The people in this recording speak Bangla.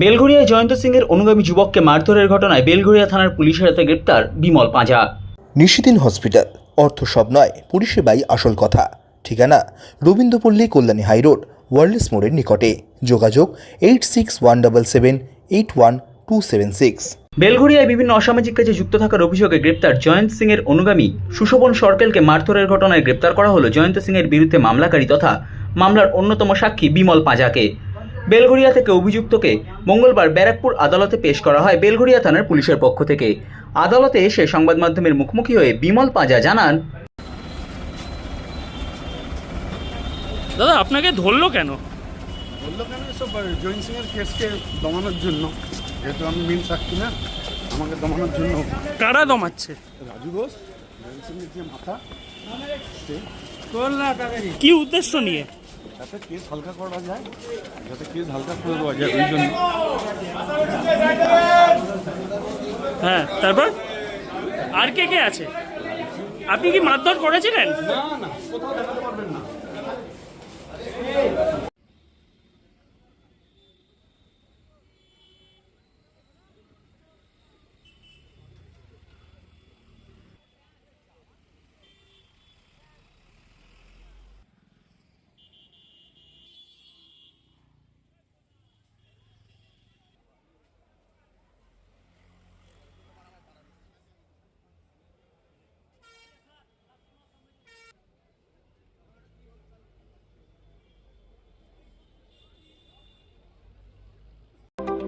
বেলঘরিয়ায় জয়ন্ত সিংয়ের অনুগামী যুবককে মারধরের ঘটনায় বেলঘরিয়া থানার পুলিশের হাতে গ্রেপ্তার বিমল পাঁজা। নিশিদিন হসপিটাল। অর্থ সব নয় পরিষেবাই আসল কথা। ঠিকানা রবীন্দ্রপল্লী কল্যাণী হাইরোড ওয়ার্ল্ডস মোড়ের নিকটে। যোগাযোগ eight six one double seven eight one two seven six. বেলঘরিয়ায় বিভিন্ন অসামাজিক কাজে যুক্ত থাকার অভিযোগে গ্রেপ্তার জয়ন্ত সিংয়ের অনুগামী সুশোভন সরকেলকে মারধরের ঘটনায় গ্রেপ্তার করা হলো জয়ন্ত সিংয়ের বিরুদ্ধে মামলাকারী তথা মামলার অন্যতম সাক্ষী বিমল পাঁজাকে। বেলঘরিয়া থেকে অভিযুক্তকে মঙ্গলবার ব্যারাকপুর আদালতে পেশ করা হয় বেলঘরিয়া থানার পুলিশের পক্ষ থেকে। আদালতে এসে সংবাদ মাধ্যমের মুখোমুখি হয়ে বিমল পাঁজা জানান দাদা আপনাকে ধরলো কেন? বলল কেন? এসব জৈন সিংয়ের কেসকে দমানোর জন্য। যেহেতু আমি মেন সাক্ষী না আমাকে দমানোর জন্য। কারা দমাচ্ছে? রাজু ঘোষ জৈন সিংয়ের যে মাথা সে। কি উদ্দেশ্য নিয়ে? যাতে কেস হালকা করা যায় যাতে কেস হালকা করে দেওয়া যায় ওই জন্য। হ্যাঁ তারপর? আর কে কে আছে? আপনি কি মারধর করেছিলেন? না না কোথাও দেখাতে পারবেন না।